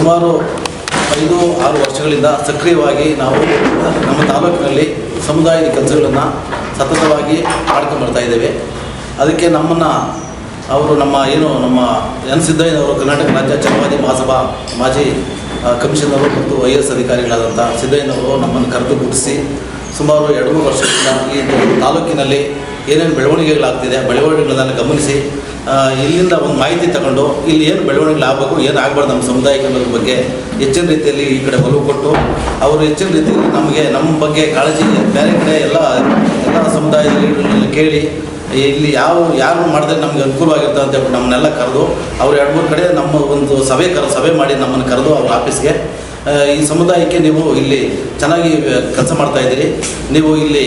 ಸುಮಾರು ಐದು, ಆರು ವರ್ಷಗಳಿಂದ ಸಕ್ರಿಯವಾಗಿ ನಾವು ನಮ್ಮ ತಾಲೂಕಿನಲ್ಲಿ ಸಮುದಾಯದ ಕೆಲಸಗಳನ್ನು ಸತತವಾಗಿ ಮಾಡ್ಕೊಂಡು ಬರ್ತಾ ಇದ್ದೇವೆ. ಅದಕ್ಕೆ ನಮ್ಮನ್ನು ಅವರು ನಮ್ಮ ಏನು ನಮ್ಮ ಎನ್ ಸಿದ್ದಯ್ಯನವರು, ಕರ್ನಾಟಕ ರಾಜ್ಯ ಚಲವಾದಿ ಮಹಾಸಭಾ ಮಾಜಿ ಕಮಿಷನರು ಮತ್ತು ಐ ಎಸ್ ಅಧಿಕಾರಿಗಳಾದಂಥ ಸಿದ್ದಯ್ಯನವರು ನಮ್ಮನ್ನು ಕರೆದು ಗುರುತಿಸಿ ಸುಮಾರು ಎರಡು ಮೂರು ವರ್ಷದಿಂದ ಈ ತಾಲೂಕಿನಲ್ಲಿ ಏನೇನು ಬೆಳವಣಿಗೆಗಳಾಗ್ತಿದೆ, ಬೆಳವಣಿಗೆಗಳನ್ನು ಗಮನಿಸಿ ಇಲ್ಲಿಂದ ಒಂದು ಮಾಹಿತಿ ತಗೊಂಡು ಇಲ್ಲಿ ಏನು ಬೆಳವಣಿಗೆ ಆಗಬೇಕು, ಏನು ಆಗಬಾರ್ದು ನಮ್ಮ ಸಮುದಾಯಕ್ಕೆ ಅನ್ನೋದ್ರ ಬಗ್ಗೆ ಹೆಚ್ಚಿನ ರೀತಿಯಲ್ಲಿ ಈ ಕಡೆ ಒಲವು ಕೊಟ್ಟು, ಅವರು ಹೆಚ್ಚಿನ ರೀತಿಯಲ್ಲಿ ನಮಗೆ, ನಮ್ಮ ಬಗ್ಗೆ ಕಾಳಜಿ, ಬೇರೆ ಕಡೆ ಎಲ್ಲ ಎಲ್ಲ ಸಮುದಾಯದ ಲೀಡರ್ಗಳನ್ನ ಕೇಳಿ ಇಲ್ಲಿ ಯಾವ, ಯಾರು ಮಾಡಿದ್ರೆ ನಮಗೆ ಅನುಕೂಲವಾಗಿರ್ತದೆ ಅಂತ ಹೇಳ್ಬಿಟ್ಟು ನಮ್ಮನ್ನೆಲ್ಲ ಕರೆದು, ಅವ್ರು ಎರಡು ಮೂರು ಕಡೆ ನಮ್ಮ ಒಂದು ಸಭೆ ಕರೆ ಸಭೆ ಮಾಡಿ ನಮ್ಮನ್ನು ಕರೆದು ಅವ್ರ ಆಫೀಸ್ಗೆ ಈ ಸಮುದಾಯಕ್ಕೆ ನೀವು ಇಲ್ಲಿ ಚೆನ್ನಾಗಿ ಕೆಲಸ ಮಾಡ್ತಾ ಇದ್ದೀರಿ. ನೀವು ಇಲ್ಲಿ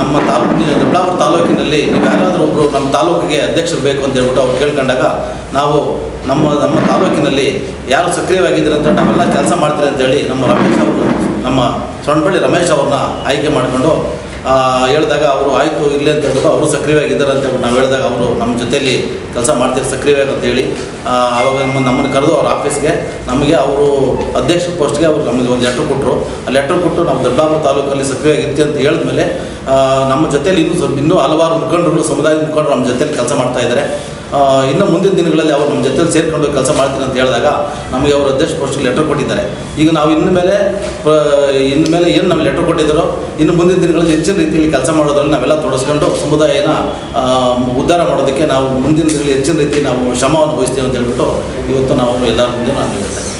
ನಮ್ಮ ತಾಲೂಕಿನ ದೊಡ್ಡಾಪುರ ತಾಲೂಕಿನಲ್ಲಿ ನೀವು ಯಾರಾದರೂ ಒಬ್ಬರು ನಮ್ಮ ತಾಲೂಕಿಗೆ ಅಧ್ಯಕ್ಷರು ಬೇಕು ಅಂತ ಹೇಳ್ಬಿಟ್ಟು ಅವ್ರು ಕೇಳ್ಕೊಂಡಾಗ ನಾವು ನಮ್ಮ ನಮ್ಮ ತಾಲೂಕಿನಲ್ಲಿ ಯಾರು ಸಕ್ರಿಯವಾಗಿದ್ದೀರಿ ಅಂತ ನಾವೆಲ್ಲ ಕೆಲಸ ಮಾಡ್ತೀರಿ ಅಂತೇಳಿ ನಮ್ಮ ರಮೇಶ್ ಅವರು, ನಮ್ಮ ಸೊಣ್ಣಪಳ್ಳಿ ರಮೇಶ್ ಅವ್ರನ್ನ ಆಯ್ಕೆ ಮಾಡಿಕೊಂಡು ಹೇಳಿದಾಗ ಅವರು, ಆಯಿತು ಇಲ್ಲ ಅಂತ ಹೇಳ್ಬಿಟ್ಟು ಅವರು ಸಕ್ರಿಯವಾಗಿದ್ದಾರೆ ಅಂತ ಹೇಳ್ಬಿಟ್ಟು ನಾವು ಹೇಳಿದಾಗ ಅವರು, ನಮ್ಮ ಜೊತೆಯಲ್ಲಿ ಕೆಲಸ ಮಾಡ್ತೀರಿ, ಸಕ್ರಿಯವಾಗಿ ಅಂತ ಹೇಳಿ ಆವಾಗ ನಮ್ಮ, ನಮ್ಮನ್ನು ಕರೆದು ಅವ್ರ ಆಫೀಸ್ಗೆ, ನಮಗೆ ಅವರು ಅಧ್ಯಕ್ಷ ಪೋಸ್ಟ್ಗೆ ಅವರು ನಮಗೆ ಒಂದು ಲೆಟ್ರ್ ಕೊಟ್ಟರು ಆ ಲೆಟ್ರ್ ಕೊಟ್ಟು ನಮ್ಮ ದೊಡ್ಡಾಪುರ ತಾಲೂಕಲ್ಲಿ ಸಕ್ರಿಯವಾಗಿರ್ತೀವಿ ಅಂತ ಹೇಳಿದ್ಮೇಲೆ ನಮ್ಮ ಜೊತೆಯಲ್ಲಿ ಇನ್ನೂ ಸ್ವಲ್ಪ, ಇನ್ನೂ ಹಲವಾರು ಮುಖಂಡರು, ಸಮುದಾಯದ ಮುಖಂಡರು ನಮ್ಮ ಜೊತೆಯಲ್ಲಿ ಕೆಲಸ ಮಾಡ್ತಾ ಇದ್ದಾರೆ. ಇನ್ನು ಮುಂದಿನ ದಿನಗಳಲ್ಲಿ ಅವರು ನಮ್ಮ ಜೊತೆಲಿ ಸೇರಿಕೊಂಡು ಕೆಲಸ ಮಾಡ್ತೀನಿ ಅಂತ ಹೇಳಿದಾಗ ನಮಗೆ ಅವರು ಅಧ್ಯಕ್ಷ ಪೋಸ್ಟ್ ಲೆಟರ್ ಕೊಟ್ಟಿದ್ದಾರೆ. ಈಗ ನಾವು ಇನ್ನು ಮೇಲೆ ಇನ್ನು ಮೇಲೆ ಏನು ನಮ್ಗೆ ಲೆಟರ್ ಕೊಟ್ಟಿದ್ದಾರೋ, ಇನ್ನು ಮುಂದಿನ ದಿನಗಳಲ್ಲಿ ಹೆಚ್ಚಿನ ರೀತಿಯಲ್ಲಿ ಕೆಲಸ ಮಾಡೋದ್ರಲ್ಲಿ ನಾವೆಲ್ಲ ತೊಡಸ್ಕೊಂಡು ಸಮುದಾಯನ ಉದ್ಧಾರ ಮಾಡೋದಕ್ಕೆ ನಾವು ಮುಂದಿನ ದಿನಗಳಲ್ಲಿ ಹೆಚ್ಚಿನ ರೀತಿ ನಾವು ಶ್ರಮವನ್ನು ವಹಿಸ್ತೀವಿ ಅಂತ ಹೇಳ್ಬಿಟ್ಟು ಇವತ್ತು ನಾವು ಎಲ್ಲರ ಮುಂದೆ ನಾನು ಹೇಳ್ತೇನೆ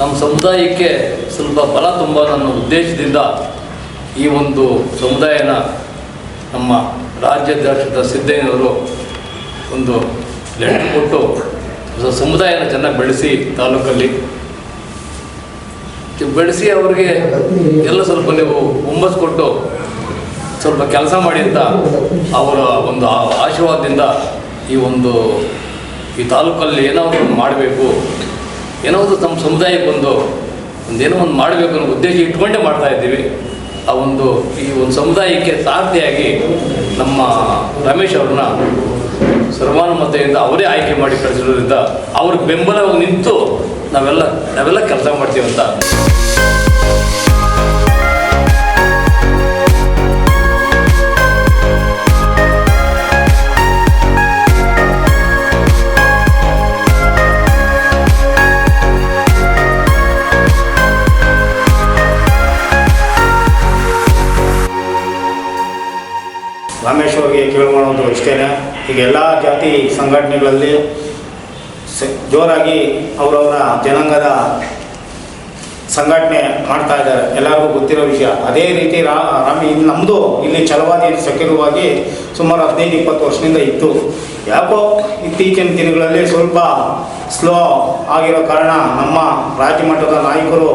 ನಮ್ಮ ಸಮುದಾಯಕ್ಕೆ ಸ್ವಲ್ಪ ಬಲ ತುಂಬ ನನ್ನ ಉದ್ದೇಶದಿಂದ ಈ ಒಂದು ಸಮುದಾಯನ ನಮ್ಮ ರಾಜ್ಯಾಧ್ಯಕ್ಷ ಸಿದ್ದಯ್ಯನವರು ಒಂದು ಲೆಟರ್ ಕೊಟ್ಟು ಸಮುದಾಯನ ಚೆನ್ನಾಗಿ ಬೆಳೆಸಿ ತಾಲೂಕಲ್ಲಿ. ಬೆಳೆಸಿ ಅವ್ರಿಗೆ ಎಲ್ಲ ಸ್ವಲ್ಪ ನೀವು ಹುಮ್ಮಸ್ ಕೊಟ್ಟು ಸ್ವಲ್ಪ ಕೆಲಸ ಮಾಡಿ ಅಂತ ಅವರ ಒಂದು ಆಶೀರ್ವಾದದಿಂದ ಈ ಒಂದು ಈ ತಾಲೂಕಲ್ಲಿ ಏನೋ ಒಂದು ಮಾಡಬೇಕು. ಏನೋ ಒಂದು ತಮ್ಮ ಸಮುದಾಯಕ್ಕೆ ಒಂದು ಒಂದು ಏನೋ ಒಂದು ಮಾಡಬೇಕು ಅನ್ನೋ ಉದ್ದೇಶ ಇಟ್ಕೊಂಡೇ ಮಾಡ್ತಾ ಇದ್ದೀವಿ. ಆ ಒಂದು ಈ ಒಂದು ಸಮುದಾಯಕ್ಕೆ ಸಾರಥಿಯಾಗಿ ನಮ್ಮ ರಮೇಶ್ ಅವ್ರನ್ನ ಸರ್ವಾನುಮತೆಯಿಂದ ಅವರೇ ಆಯ್ಕೆ ಮಾಡಿ ಕಳಿಸಿರೋದ್ರಿಂದ ಅವ್ರ ಬೆಂಬಲವಾಗಿ ನಿಂತು ನಾವೆಲ್ಲ ನಾವೆಲ್ಲ ಕೆಲಸ ಮಾಡ್ತೀವಿ ಅಂತ. ರಮೇಶ್ ಅವ್ರಿಗೆ ಮಾಡುವಂಥ ಇಷ್ಟೇ ಈಗ ಎಲ್ಲ ಜಾತಿ ಸಂಘಟನೆಗಳಲ್ಲಿ ಜೋರಾಗಿ ಅವರವರ ಜನಾಂಗದ ಸಂಘಟನೆ ಮಾಡ್ತಾ ಇದ್ದಾರೆ. ಎಲ್ಲರಿಗೂ ಗೊತ್ತಿರೋ ವಿಷಯ. ಅದೇ ರೀತಿ ರಾ, ರಾಮಿ ಇಲ್ಲಿ ನಮ್ಮದು ಇಲ್ಲಿ ಚಲವಾದಿ ಸಕ್ರಿಯವಾಗಿ ಸುಮಾರು ಹದಿನೈದು, ಇಪ್ಪತ್ತು ವರ್ಷದಿಂದ ಇತ್ತು. ಯಾಕೋ ಇತ್ತೀಚಿನ ದಿನಗಳಲ್ಲಿ ಸ್ವಲ್ಪ ಸ್ಲೋ ಆಗಿರೋ ಕಾರಣ ನಮ್ಮ ರಾಜ್ಯ ಮಟ್ಟದ ನಾಯಕರು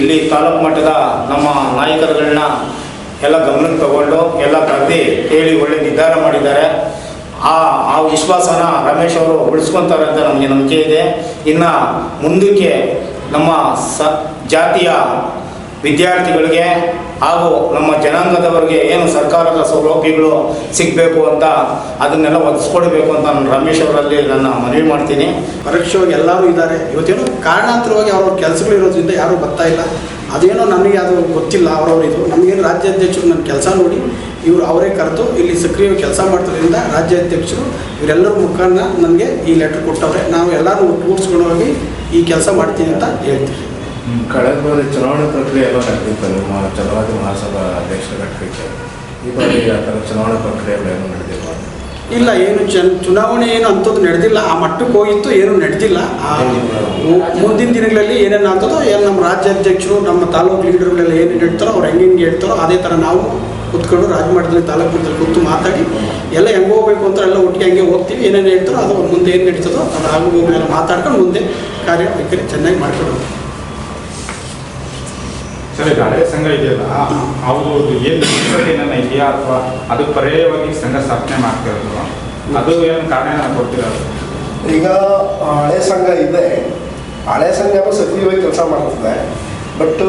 ಇಲ್ಲಿ ತಾಲೂಕು ಮಟ್ಟದ ನಮ್ಮ ನಾಯಕರುಗಳನ್ನ ಎಲ್ಲ ಗಮನಕ್ಕೆ ತಗೊಂಡು ಎಲ್ಲ ಕರೆದಿ ಕೇಳಿ ಒಳ್ಳೆ ನಿರ್ಧಾರ ಮಾಡಿದ್ದಾರೆ. ಆ ಆ ವಿಶ್ವಾಸನ ರಮೇಶ್ ಅವರು ಉಳಿಸ್ಕೊತಾರೆ ಅಂತ ನಮಗೆ ನಂಬಿಕೆ ಇದೆ. ಇನ್ನು ಮುಂದಕ್ಕೆ ನಮ್ಮ ಸ, ಜಾತಿಯ ವಿದ್ಯಾರ್ಥಿಗಳಿಗೆ ಹಾಗೂ ನಮ್ಮ ಜನಾಂಗದವರಿಗೆ ಏನು ಸರ್ಕಾರದ ಸೌಲಭ್ಯಗಳು ಸಿಗಬೇಕು ಅಂತ ಅದನ್ನೆಲ್ಲ ಒದಗಿಸ್ಕೊಡ್ಬೇಕು ಅಂತ ನಾನು ರಮೇಶ್ ಅವರಲ್ಲಿ ನನ್ನ ಮನವಿ ಮಾಡ್ತೀನಿ. ಪರೋಕ್ಷವಾಗಿ ಎಲ್ಲರೂ ಇದ್ದಾರೆ. ಇವತ್ತೇನು ಕಾರಣಾಂತರವಾಗಿ ಅವ್ರವ್ರ ಕೆಲಸಗಳು ಇರೋದ್ರಿಂದ ಯಾರೂ ಬರ್ತಾ ಇಲ್ಲ. ಅದೇನೋ ನನಗೆ ಅದು ಗೊತ್ತಿಲ್ಲ, ಅವ್ರವ್ರ ಇದು. ನಮಗೇನು ರಾಜ್ಯಾಧ್ಯಕ್ಷರು ನನ್ನ ಕೆಲಸ ನೋಡಿ ಇವರು ಅವರೇ ಕರೆದು ಇಲ್ಲಿ ಸಕ್ರಿಯವಾಗಿ ಕೆಲಸ ಮಾಡ್ತಿರೋದ್ರಿಂದ ರಾಜ್ಯಾಧ್ಯಕ್ಷರು ಇವರೆಲ್ಲರ ಮುಖಾಂತರ ನನಗೆ ಈ ಲೆಟ್ರ್ ಕೊಟ್ಟವ್ರೆ. ನಾವು ಎಲ್ಲರೂ ಒಟ್ಟುಗೂಡಿಸ್ಕೊಂಡು ಹೋಗಿ ಈ ಕೆಲಸ ಮಾಡ್ತೀನಿ ಅಂತ ಹೇಳ್ತೀವಿ. ಕಳೆದ ಬಾರಿ ಚುನಾವಣೆ ಪ್ರಕ್ರಿಯೆ ಎಲ್ಲ ನಡೆದಿತ್ತು. ನಿಮ್ಮ ಛಲವಾದಿ ಮಹಾಸಭಾ ಅಧ್ಯಕ್ಷರ ಘಟಕಕ್ಕೆ ಈ ಬಾರಿ ಆ ಥರ ಚುನಾವಣೆ ಏನು ನಡೆದಿಲ್ಲ? ಇಲ್ಲ ಏನು ಚನ್ ಚುನಾವಣೆ ಏನು ಅಂಥದ್ದು ನಡೆದಿಲ್ಲ. ಆ ಮಟ್ಟಕ್ಕೆ ಹೋಗಿತ್ತು ಏನು ನಡೆದಿಲ್ಲ. ಆ ಮುಂದಿನ ದಿನಗಳಲ್ಲಿ ಏನೇನು ಆಗ್ತದೋ ಏನು ನಮ್ಮ ರಾಜ್ಯಾಧ್ಯಕ್ಷರು ನಮ್ಮ ತಾಲೂಕು ಲೀಡರ್ಗಳೆಲ್ಲ ಏನೇನು ಹೇಳ್ತಾರೋ ಅವ್ರು ಹೆಂಗೆ ಹೆಂಗೆ ಹೇಳ್ತಾರೋ ಅದೇ ಥರ ನಾವು ಕೂತ್ಕೊಂಡು ರಾಜಮಟ್ಟದಲ್ಲಿ ತಾಲೂಕು ಮಟ್ಟದಲ್ಲಿ ಕೂತು ಮಾತಾಡಿ ಎಲ್ಲ ಹೆಂಗೆ ಹೋಗ್ಬೇಕು ಅಂತ ಎಲ್ಲ ಒಟ್ಟಿಗೆ ಹಂಗೆ ಹೋಗ್ತೀವಿ ಏನೇನು ಹೇಳ್ತಾರೋ ಅದು ಮುಂದೆ ಏನು ನಡೀತದೋ ಅದು ಆಗು ಮೇಲೆ ಮಾತಾಡ್ಕೊಂಡು ಮುಂದೆ ಕಾರ್ಯವೈಖರಿ ಚೆನ್ನಾಗಿ ಮಾಡ್ಕೊಡೋದು ಸರಿ ಹಳೆಯ ಹಳೆ ಸಂಘ ಇದೆಯಲ್ಲ ಅವ್ರದ್ದು ಏನು ಏನಾನ ಇದೆಯಾ ಅಥವಾ ಅದು ಪರ್ಯಾಯವಾಗಿ ಸಂಘ ಸ್ಥಾಪನೆ ಮಾಡ್ತಿರೋದು? ಅದು ಏನು ಕಾರಣ ಕೊಡ್ತೀರಾ? ಈಗ ಹಳೆ ಸಂಘ ಇದೆ. ಹಳೆ ಸಂಘ ಸಕ್ರಿಯವಾಗಿ ಕೆಲಸ ಮಾಡ್ತದೆ. ಬಟ್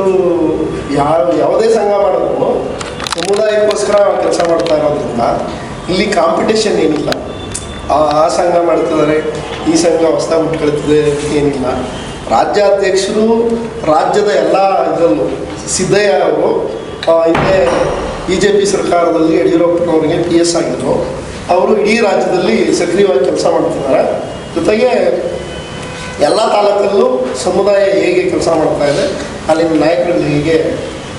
ಯಾವ ಯಾವುದೇ ಸಂಘ ಮಾಡಿದ್ರು ಸಮುದಾಯಕ್ಕೋಸ್ಕರ ಕೆಲಸ ಮಾಡ್ತಾ ಇರೋದ್ರಿಂದ ಇಲ್ಲಿ ಕಾಂಪಿಟೇಷನ್ ಏನಿಲ್ಲ. ಆ ಸಂಘ ಮಾಡ್ತಿದ್ದಾರೆ, ಈ ಸಂಘ ಹೊಸದಾಗಿ ಮುಟ್ಕೊಳ್ತಿದೆ ಏನಿಲ್ಲ. ರಾಜ್ಯಾಧ್ಯಕ್ಷರು ರಾಜ್ಯದ ಎಲ್ಲ ಇದರಲ್ಲೂ, ಸಿದ್ದಯ್ಯ ಅವರು ಇದೇ ಬಿ ಜೆ ಪಿ ಸರ್ಕಾರದಲ್ಲಿ ಯಡಿಯೂರಪ್ಪನವರಿಗೆ ಪಿ ಎಸ್ ಆಗಿದ್ದರು ಅವರು ಇಡೀ ರಾಜ್ಯದಲ್ಲಿ ಸಕ್ರಿಯವಾಗಿ ಕೆಲಸ ಮಾಡ್ತಿದ್ದಾರೆ. ಜೊತೆಗೆ ಎಲ್ಲ ತಾಲೂಕಲ್ಲೂ ಸಮುದಾಯ ಹೇಗೆ ಕೆಲಸ ಮಾಡ್ತಾ ಇದೆ, ಅಲ್ಲಿನ ನಾಯಕರಲ್ಲಿ ಹೇಗೆ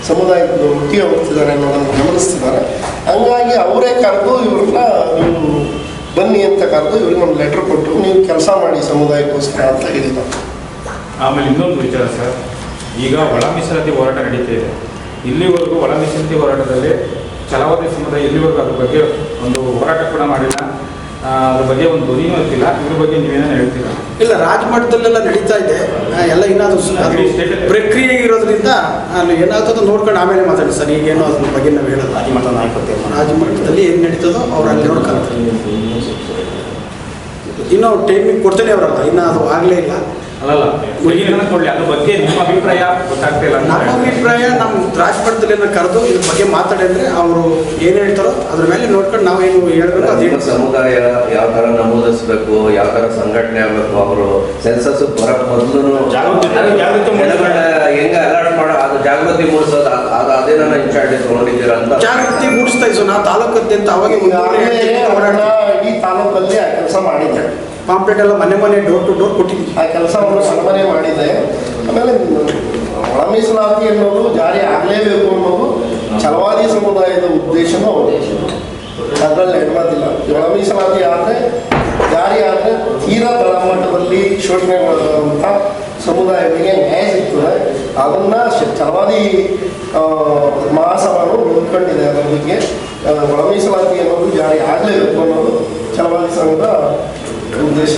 ಸಮುದಾಯದ ಒಟ್ಟಿಗೆ ಹೋಗ್ತಿದ್ದಾರೆ ಅನ್ನೋದನ್ನು ಗಮನಿಸ್ತಿದ್ದಾರೆ. ಹಂಗಾಗಿ ಅವರೇ ಕರೆದು ಇವ್ರನ್ನ ನೀವು ಬನ್ನಿ ಅಂತ ಕರೆದು ಇವ್ರಿಗೆ ಒಂದು ಲೆಟ್ರ್ ಕೊಟ್ಟು ನೀವು ಕೆಲಸ ಮಾಡಿ ಸಮುದಾಯಕ್ಕೋಸ್ಕರ ಅಂತ ಹೇಳಿದ ಆಮೇಲೆ ಇನ್ನೊಂದು ವಿಚಾರ ಸರ್ ಈಗ ಒಳ ಮೀಸಲಾತಿ ಹೋರಾಟ ನಡೀತಾ ಇದೆ. ಇಲ್ಲಿವರೆಗೂ ಒಳ ಮೀಸಲಾತಿ ಹೋರಾಟದಲ್ಲಿ ಛಲವಾದಿ ಸಮುದಾಯ ಇಲ್ಲಿವರೆಗೂ ಅದ್ರ ಬಗ್ಗೆ ಒಂದು ಹೋರಾಟ ಕೂಡ ಮಾಡಿಲ್ಲ. ಅದ್ರ ಬಗ್ಗೆ ಒಂದು ಧ್ವನಿಯೂ ಇರ್ತಿಲ್ಲ ಇದ್ರ ಬಗ್ಗೆ ನೀವೇನೋ ಹೇಳ್ತೀರಾ? ಇಲ್ಲ ರಾಜಮಟ್ಟದಲ್ಲೆಲ್ಲ ನಡೀತಾ ಇದೆ. ಎಲ್ಲ ಏನಾದರೂ ಪ್ರಕ್ರಿಯೆ ಇರೋದ್ರಿಂದ ನಾನು ಏನಾಗ್ತದೋ ನೋಡ್ಕೊಂಡು ಆಮೇಲೆ ಮಾತಾಡಿ ಸರ್. ಈಗೇನೋ ಅದ್ರ ಬಗ್ಗೆ ನಾವು ಹೇಳಲ್ಲ ರಾಜಮಠ ನಾಯಕತ್ವ ರಾಜಮಟ್ಟದಲ್ಲಿ ಏನು ನಡೀತದೋ ಅವ್ರು ಅಲ್ಲಿ ನೋಡ್ಕೊಳ್ತಾರೆ ಇನ್ನೂ ಟೈಮಿಂಗ್ ಕೊಡ್ತೇನೆ ಅವರಲ್ಲ ಇನ್ನೂ ಅದು ಆಗಲೇ ಇಲ್ಲ. ಅಲ್ಲಲ್ಲ ಕೊಡ್ಲಿ. ಅದ್ರ ಬಗ್ಗೆ ನಿಮ್ಮ ಅಭಿಪ್ರಾಯ ಗೊತ್ತಾಗ್ತಾ ಇಲ್ಲ ಅಂತ ನಮ್ಮ ಅಭಿಪ್ರಾಯ ಏನೋ ಕರೆದು ಇದ್ರ ಬಗ್ಗೆ ಮಾತಾಡಿ ಅಂದರೆ ಅವರು ಏನು ಹೇಳ್ತಾರೋ ಅದ್ರ ಮೇಲೆ ನೋಡ್ಕೊಂಡು ನಾವು ಏನು ಹೇಳ್ಬೇಕು ಅದೇನು ಸಮುದಾಯ ಯಾವ ತರ ನಮೂದಿಸ್ಬೇಕು ಯಾವ ತರ ಸಂಘಟನೆ ಆಗ್ಬೇಕು ಅವರು ಸೆನ್ಸಸ್ ಬರಕ್ ಮೊದಲು. ಹೆಂಗ ಅಲರ್ಟ್ ಮಾಡೋ ಅದು ಜಾಗೃತಿ ಮೂಡಿಸೋದು ಅದ ಅದು ನನ್ನ ಇನ್ಚಾರ್ಜ್ ತಗೊಂಡಿದ್ದೀರ ಅಂತ. ಜಾಗೃತಿ ಮೂಡಿಸ್ತಾ ಇದ್ದೀವಿ ನಾವು ತಾಲೂಕದ್ದಂತ ಅವಾಗ ಈ ತಾಲೂಕಲ್ಲಿ ಆ ಕೆಲಸ ಮಾಡಿದ್ದೆ. ಪಾಂಪ್ಲೆಟ್ ಎಲ್ಲ ಮನೆ ಮನೆ ಡೋರ್ ಟು ಡೋರ್ ಕೊಟ್ಟಿದ್ದೀನಿ ಆ ಕೆಲಸವನ್ನು ಮನಮನೆ ಮಾಡಿದೆ ಆಮೇಲೆ ಮೀಸಲಾತಿ ಅನ್ನೋದು ಜಾರಿ ಆಗಲೇಬೇಕು ಅನ್ನೋದು ಛಲವಾದಿ ಸಮುದಾಯದ ಉದ್ದೇಶನೂ? ಅದರಲ್ಲಿ ಎಡಮಾತಿಲ್ಲ ಒಳ ಮೀಸಲಾತಿ ಆದರೆ, ಜಾರಿ ಆದರೆ ತೀರಾ ತಳಮಟ್ಟದಲ್ಲಿ ಶೋಷಣೆಗೊಳಗಾದಂಥ ಸಮುದಾಯಗಳಿಗೆ ನ್ಯಾಯ ಸಿಗ್ತದೆ. ಅದನ್ನು ಛಲವಾದಿ ಮಹಾಸಭಾನು ನೋಡ್ಕೊಂಡಿದೆ ಅದರ ಬಗ್ಗೆ ಒಳ ಮೀಸಲಾತಿ ಅನ್ನೋದು ಜಾರಿ ಆಗಲೇಬೇಕು ಅನ್ನೋದು ಛಲವಾದಿ ಸಂಘದ ಉದ್ದೇಶ.